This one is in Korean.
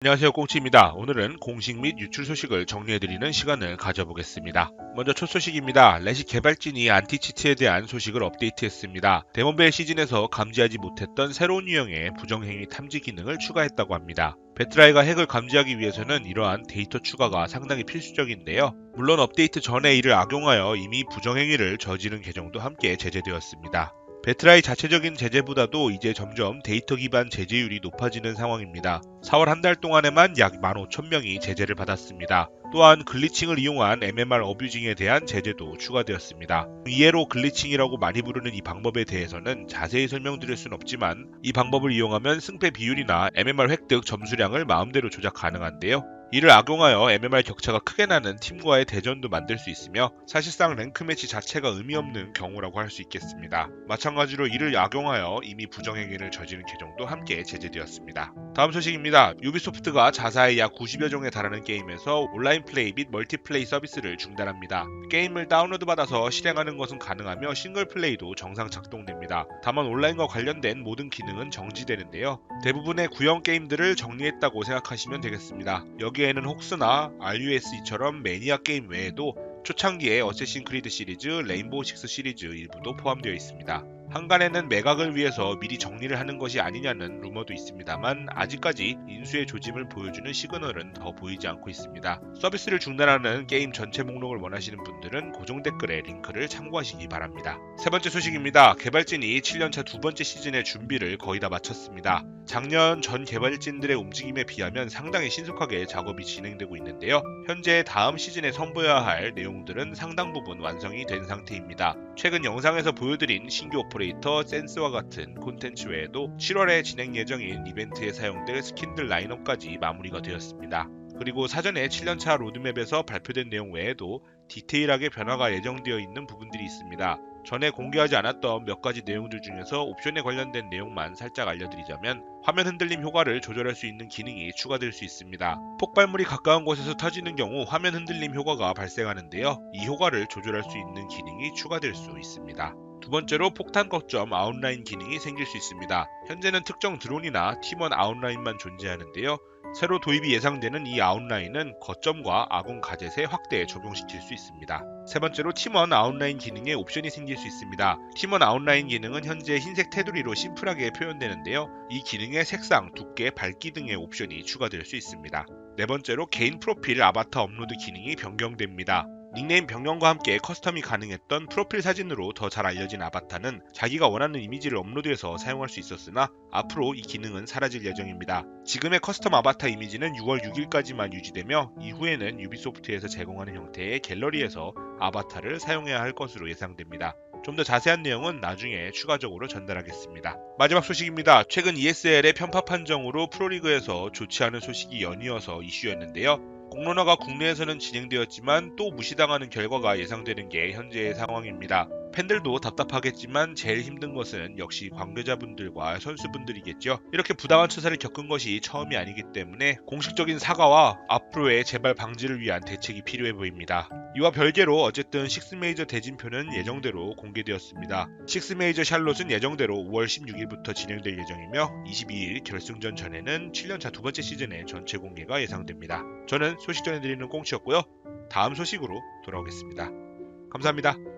안녕하세요 꽁치입니다. 오늘은 공식 및 유출 소식을 정리해드리는 시간을 가져보겠습니다. 먼저 첫 소식입니다. 레시 개발진이 안티치트에 대한 소식을 업데이트했습니다. 데몬벨 시즌에서 감지하지 못했던 새로운 유형의 부정행위 탐지 기능을 추가했다고 합니다. 배트라이가 핵을 감지하기 위해서는 이러한 데이터 추가가 상당히 필수적인데요. 물론 업데이트 전에 이를 악용하여 이미 부정행위를 저지른 계정도 함께 제재되었습니다. 베트라이 자체적인 제재보다도 이제 점점 데이터 기반 제재율이 높아지는 상황입니다. 4월 한 달 동안에만 약 15,000명이 제재를 받았습니다. 또한 글리칭을 이용한 MMR 어뷰징에 대한 제재도 추가되었습니다. 이해로 글리칭이라고 많이 부르는 이 방법에 대해서는 자세히 설명드릴 순 없지만 이 방법을 이용하면 승패 비율이나 MMR 획득 점수량을 마음대로 조작 가능한데요. 이를 악용하여 MMR 격차가 크게 나는 팀과의 대전도 만들 수 있으며 사실상 랭크 매치 자체가 의미 없는 경우라고 할 수 있겠습니다. 마찬가지로 이를 악용하여 이미 부정행위를 저지른 계정도 함께 제재되었습니다. 다음 소식입니다. 유비소프트가 자사의 약 90여 종에 달하는 게임에서 온라인 플레이 및 멀티플레이 서비스를 중단합니다. 게임을 다운로드 받아서 실행하는 것은 가능하며 싱글 플레이도 정상 작동됩니다. 다만 온라인과 관련된 모든 기능은 정지되는데요. 대부분의 구형 게임들을 정리했다고 생각하시면 되겠습니다. 여기에는 혹스나 RUSE처럼 매니아 게임 외에도 초창기의 어쌔신 크리드 시리즈, 레인보우 식스 시리즈 일부도 포함되어 있습니다. 한간에는 매각을 위해서 미리 정리를 하는 것이 아니냐는 루머도 있습니다만 아직까지 인수의 조짐을 보여주는 시그널은 더 보이지 않고 있습니다. 서비스를 중단하는 게임 전체 목록을 원하시는 분들은 고정 댓글에 링크를 참고하시기 바랍니다. 세 번째 소식입니다. 개발진이 7년차 두 번째 시즌의 준비를 거의 다 마쳤습니다. 작년 전 개발진들의 움직임에 비하면 상당히 신속하게 작업이 진행되고 있는데요. 현재 다음 시즌에 선보여야 할 내용들은 상당 부분 완성이 된 상태입니다. 최근 영상에서 보여드린 신규 오퍼레이터 센스와 같은 콘텐츠 외에도 7월에 진행 예정인 이벤트에 사용될 스킨들 라인업까지 마무리가 되었습니다. 그리고 사전에 7년차 로드맵에서 발표된 내용 외에도 디테일하게 변화가 예정되어 있는 부분들이 있습니다. 전에 공개하지 않았던 몇 가지 내용들 중에서 옵션에 관련된 내용만 살짝 알려드리자면 화면 흔들림 효과를 조절할 수 있는 기능이 추가될 수 있습니다. 폭발물이 가까운 곳에서 터지는 경우 화면 흔들림 효과가 발생하는데요. 이 효과를 조절할 수 있는 기능이 추가될 수 있습니다. 두 번째로 폭탄 거점 아웃라인 기능이 생길 수 있습니다. 현재는 특정 드론이나 팀원 아웃라인만 존재하는데요. 새로 도입이 예상되는 이 아웃라인은 거점과 아군 가젯에 확대 적용시킬 수 있습니다. 세 번째로 팀원 아웃라인 기능에 옵션이 생길 수 있습니다. 팀원 아웃라인 기능은 현재 흰색 테두리로 심플하게 표현되는데요. 이 기능에 색상, 두께, 밝기 등의 옵션이 추가될 수 있습니다. 네 번째로 개인 프로필 아바타 업로드 기능이 변경됩니다. 닉네임 변경과 함께 커스텀이 가능했던 프로필 사진으로 더 잘 알려진 아바타는 자기가 원하는 이미지를 업로드해서 사용할 수 있었으나 앞으로 이 기능은 사라질 예정입니다. 지금의 커스텀 아바타 이미지는 6월 6일까지만 유지되며 이후에는 유비소프트에서 제공하는 형태의 갤러리에서 아바타를 사용해야 할 것으로 예상됩니다. 좀더 자세한 내용은 나중에 추가적으로 전달하겠습니다. 마지막 소식입니다. 최근 ESL의 편파 판정으로 프로리그에서 좋지 않은 소식이 연이어서 이슈였는데요. 공론화가 국내에서는 진행되었지만 또 무시당하는 결과가 예상되는 게 현재의 상황입니다. 팬들도 답답하겠지만 제일 힘든 것은 역시 관계자분들과 선수분들이겠죠. 이렇게 부당한 처사를 겪은 것이 처음이 아니기 때문에 공식적인 사과와 앞으로의 재발 방지를 위한 대책이 필요해 보입니다. 이와 별개로 어쨌든 식스메이저 대진표는 예정대로 공개되었습니다. 식스메이저 샬롯은 예정대로 5월 16일부터 진행될 예정이며 22일 결승전 전에는 7년차 두 번째 시즌의 전체 공개가 예상됩니다. 저는 소식 전해드리는 꽁치였고요. 다음 소식으로 돌아오겠습니다. 감사합니다.